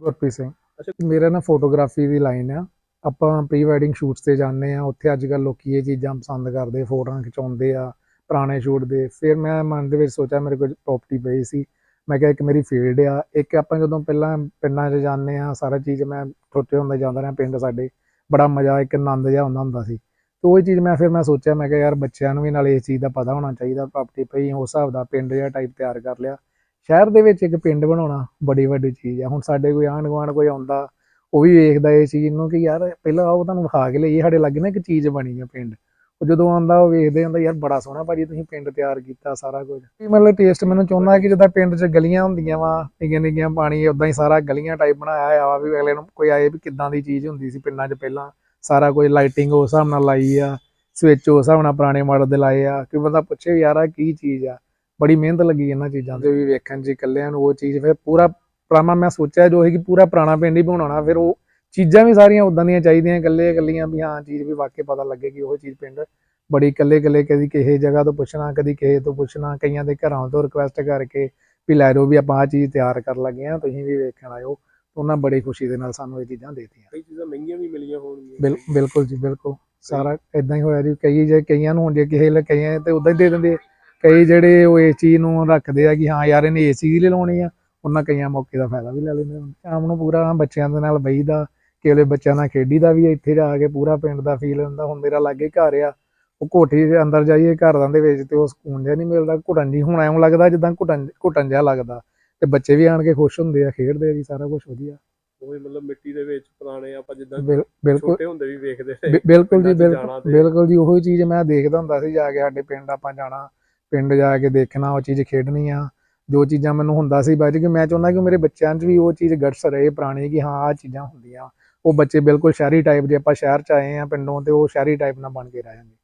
ਗੁਰਪ੍ਰੀਤ ਸਿੰਘ। ਅੱਛਾ। ਮੇਰਾ ਨਾ ਫੋਟੋਗ੍ਰਾਫੀ ਦੀ ਲਾਈਨ ਆ। ਆਪਾਂ ਪ੍ਰੀ ਵੈਡਿੰਗ ਸ਼ੂਟਸ ਤੇ ਜਾਂਦੇ ਆ। ਉੱਥੇ ਅੱਜ ਕੱਲ ਲੋਕੀ ਇਹ ਚੀਜ਼ਾਂ ਪਸੰਦ ਕਰਦੇ ਫੋਟੋਆਂ ਖਿਚਾਉਂਦੇ ਆ ਪੁਰਾਣੇ ਸ਼ੂਟ ਦੇ। ਫਿਰ ਮੈਂ ਮਨ ਦੇ ਵਿੱਚ ਸੋਚਿਆ ਮੇਰੇ ਕੋਲ ਪ੍ਰਾਪਰਟੀ ਪਈ ਸੀ। ਮੈਂ ਕਿਹਾ ਇੱਕ ਮੇਰੀ ਫੀਲਡ ਆ। ਇੱਕ ਆਪਾਂ ਜਦੋਂ ਪਹਿਲਾਂ ਪਿੰਡਾਂ 'ਚ ਜਾਂਦੇ ਆ ਸਾਰਾ ਚੀਜ਼ ਮੈਂ ਛੋਟੇ ਹੁੰਦੇ ਜਾਂਦਾ ਰਿਹਾ ਪਿੰਡ ਸਾਡੇ। ਬੜਾ ਮਜ਼ਾ ਇੱਕ ਆਨੰਦ ਜਿਹਾ ਹੁੰਦਾ ਹੁੰਦਾ ਸੀ। ਤੇ ਉਹ ਚੀਜ਼ ਮੈਂ ਫਿਰ ਮੈਂ ਸੋਚਿਆ ਮੈਂ ਕਿਹਾ ਯਾਰ ਬੱਚਿਆਂ ਨੂੰ ਵੀ ਨਾਲ ਇਸ ਚੀਜ਼ ਦਾ ਪਤਾ ਹੋਣਾ ਚਾਹੀਦਾ। ਪ੍ਰਾਪਰਟੀ ਪਈ ਉਸ ਹਿਸਾਬ ਦਾ ਪਿੰਡ ਜਿਹਾ ਟਾਈਪ ਤਿਆਰ ਕਰ ਲਿਆ। ਸ਼ਹਿਰ ਦੇ ਵਿੱਚ ਇੱਕ ਪਿੰਡ ਬਣਾਉਣਾ ਬੜੀ ਵੱਡੀ ਚੀਜ਼ ਆ। ਹੁਣ ਸਾਡੇ ਕੋਈ ਆਂਢ ਗੁਆਂਢ ਕੋਈ ਆਉਂਦਾ, ਉਹ ਵੀ ਵੇਖਦਾ ਇਹ ਚੀਜ਼ ਨੂੰ ਕਿ ਯਾਰ ਪਹਿਲਾਂ ਉਹ ਤੁਹਾਨੂੰ ਵਿਖਾ ਕੇ ਲਈ ਸਾਡੇ ਲੱਗੇ ਨਾ ਇੱਕ ਚੀਜ਼ ਬਣੀ ਆ ਪਿੰਡ। ਉਹ ਜਦੋਂ ਆਉਂਦਾ ਉਹ ਵੇਖਦੇ ਹੁੰਦਾ ਯਾਰ ਬੜਾ ਸੋਹਣਾ ਭਾਜੀ ਤੁਸੀਂ ਪਿੰਡ ਤਿਆਰ ਕੀਤਾ ਸਾਰਾ ਕੁਝ। ਵੀ ਮਤਲਬ ਟੇਸਟ ਮੈਨੂੰ ਚਾਹੁੰਦਾ ਕਿ ਜਿੱਦਾਂ ਪਿੰਡ 'ਚ ਗਲੀਆਂ ਹੁੰਦੀਆਂ ਵਾ ਨਿੱਕੀਆਂ ਨਿੱਕੀਆਂ ਪਾਣੀ ਉਦਾਂ ਹੀ ਸਾਰਾ ਗਲੀਆਂ ਟਾਈਪ ਬਣਾਇਆ ਹੋਇਆ ਵਾ ਵੀ ਅਗਲੇ ਨੂੰ ਕੋਈ ਆਏ ਵੀ ਕਿੱਦਾਂ ਦੀ ਚੀਜ਼ ਹੁੰਦੀ ਸੀ ਪਿੰਡਾਂ 'ਚ ਪਹਿਲਾਂ। ਸਾਰਾ ਕੁਝ ਲਾਈਟਿੰਗ ਉਸ ਹਿਸਾਬ ਨਾਲ ਲਾਈ ਆ ਸਵਿਚ ਉਸ ਹਿਸਾਬ ਨਾਲ ਪੁਰਾਣੇ ਮਾਡਲ ਦੇ ਲਾਏ ਆ ਕਿ ਬੰਦਾ ਪੁੱਛੇ ਵੀ ਯਾਰ ਆ ਕੀ ਚੀਜ਼ ਆ। ਬੜੀ ਮਿਹਨਤ ਲੱਗੀ ਇਹਨਾਂ ਚੀਜ਼ਾਂ ਤੇ। ਵੀ ਵੇਖਣ 'ਚ ਇਕੱਲਿਆਂ ਨੂੰ ਉਹ ਚੀਜ਼ ਫਿਰ ਪੂਰਾ ਪੁਰਾਣਾ ਮੈਂ ਸੋਚਿਆ ਜੋ ਹੈ ਕਿ ਪੂਰਾ ਪੁਰਾਣਾ ਪਿੰਡ ਹੀ ਬਣਾਉਣਾ। ਫਿਰ ਉਹ ਚੀਜ਼ਾਂ ਵੀ ਸਾਰੀਆਂ ਉਦਾਂ ਦੀਆਂ ਚਾਹੀਦੀਆਂ ਇਕੱਲੇ ਇਕੱਲੀਆਂ ਵੀ ਹਾਂ ਚੀਜ਼ ਵੀ ਵਾਕਈ ਪਤਾ ਲੱਗੇ ਕਿ ਉਹ ਚੀਜ਼ ਪਿੰਡ ਬੜੀ ਇਕੱਲੇ ਇਕੱਲੇ ਕਦੀ ਕਿਸੇ ਜਗ੍ਹਾ ਤੋਂ ਪੁੱਛਣਾ ਕਦੀ ਕਿਸੇ ਤੋਂ ਪੁੱਛਣਾ ਕਈਆਂ ਦੇ ਘਰਾਂ ਤੋਂ ਰਿਕੁਐਸਟ ਕਰਕੇ ਵੀ ਲੈ ਜਾਓ ਵੀ ਆਪਾਂ ਆ ਚੀਜ਼ ਤਿਆਰ ਕਰਨ ਲੱਗੇ ਆ ਤੁਸੀਂ ਵੀ ਵੇਖਣ ਆਇਓ। ਉਹਨਾਂ ਬੜੀ ਖੁਸ਼ੀ ਦੇ ਨਾਲ ਸਾਨੂੰ ਇਹ ਚੀਜ਼ਾਂ ਦੇਤੀਆਂ। ਕਈ ਚੀਜ਼ਾਂ ਮਹਿੰਗੀਆਂ ਵੀ ਮਿਲੀਆਂ ਹੋਣਗੀਆਂ। ਬਿਲ ਬਿਲਕੁਲ ਜੀ ਬਿਲਕੁਲ। ਸਾਰਾ ਇਦਾਂ ਹੀ ਹੋਇਆ ਜੀ। ਕਈ ਜੇ ਕਈਆਂ ਨੂੰ ਹੁਣ ਜੇ ਕਿਸੇ ਲੈ ਕਈਆਂ ਤੇ ਉਦਾਂ ਹੀ ਦੇ ਦਿੰਦੇ ਆ। ਕਈ ਜਿਹੜੇ ਉਹ ਇਸ ਚੀਜ਼ ਨੂੰ ਰੱਖਦੇ ਆ ਕਿ ਹਾਂ ਯਾਰ ਇਹਨੇ ਏਸੀ ਦੀ ਲਾਉਣੀ ਆ ਉਹਨਾਂ ਕਈਆਂ ਮੌਕੇ ਦਾ ਫਾਇਦਾ ਵੀ ਲੈ ਲੈਂਦੇ ਹਨ ਸ਼ਾਮ ਨੂੰ ਪੂਰਾ ਬੱਚਿਆਂ ਦੇ ਨਾਲ ਬਈਦਾ ਕਿਹੜੇ ਬੱਚਿਆਂ ਨਾਲ ਖੇਡੀਦਾ ਵੀ ਇੱਥੇ ਜਾ ਕੇ ਪੂਰਾ ਪਿੰਡ ਦਾ ਫੀਲ ਹੁੰਦਾ ਹੁਣ ਮੇਰਾ ਲਾਗੇ ਘਰ ਆ ਉਹ ਕੋਠੀ ਦੇ ਅੰਦਰ ਜਾਈਏ ਘਰਾਂ ਦੇ ਵਿੱਚ ਤੇ ਉਹ ਸਕੂਨ ਜਿਹਾ ਨਹੀਂ ਮਿਲਦਾ ਘੁਟਣ ਜੀ ਹੁਣ ਐਂ ਲੱਗਦਾ ਜਿੱਦਾਂ ਘੁਟਣ ਘੁਟਣ ਜਿਹਾ ਲੱਗਦਾ ਤੇ ਬੱਚੇ ਵੀ ਆਣ ਕੇ ਖੁਸ਼ ਹੁੰਦੇ ਆ ਖੇਡਦੇ ਆ ਜੀ ਸਾਰਾ ਕੁਝ ਵਧੀਆ। ਉਹ ਮਤਲਬ ਮਿੱਟੀ ਦੇ ਵਿੱਚ ਪੁਰਾਣੇ ਆਪਾਂ ਜਿੱਦਾਂ ਛੋਟੇ ਹੁੰਦੇ ਵੀ ਵੇਖਦੇ ਸੀ ਬਿਲਕੁਲ ਜੀ ਬਿਲਕੁਲ ਜੀ ਉਹੀ ਚੀਜ਼ ਮੈਂ ਦੇਖਦਾ ਹੁੰਦਾ ਸੀ ਜਾ ਕੇ ਸਾਡੇ ਪਿੰਡ ਆਪਾਂ ਜਾਣਾ ਪਿੰਡ ਜਾ ਕੇ ਦੇਖਣਾ, ਉਹ ਚੀਜ਼ ਖੇਡਣੀ ਆ। ਜੋ ਚੀਜ਼ਾਂ ਮੈਨੂੰ ਹੁੰਦਾ ਸੀ ਬਾਅਦ ਕਿ ਮੈਂ ਚਾਹੁੰਦਾ ਕਿ ਮੇਰੇ ਬੱਚਿਆਂ 'ਚ ਵੀ ਉਹ ਚੀਜ਼ ਗਟਸ ਰਹੇ ਪੁਰਾਣੀ, ਕਿ ਹਾਂ ਆ ਚੀਜ਼ਾਂ ਹੁੰਦੀਆਂ। ਉਹ ਬੱਚੇ ਬਿਲਕੁਲ ਸ਼ਹਿਰੀ ਟਾਈਪ ਜੇ ਆਪਾਂ ਸ਼ਹਿਰ 'ਚ ਆਏ ਆ ਪਿੰਡੋਂ, ਤੇ ਉਹ ਸ਼ਹਿਰੀ ਟਾਈਪ ਨਾਲ ਬਣ ਕੇ ਰਹਿ ਜਾਂਦੇ।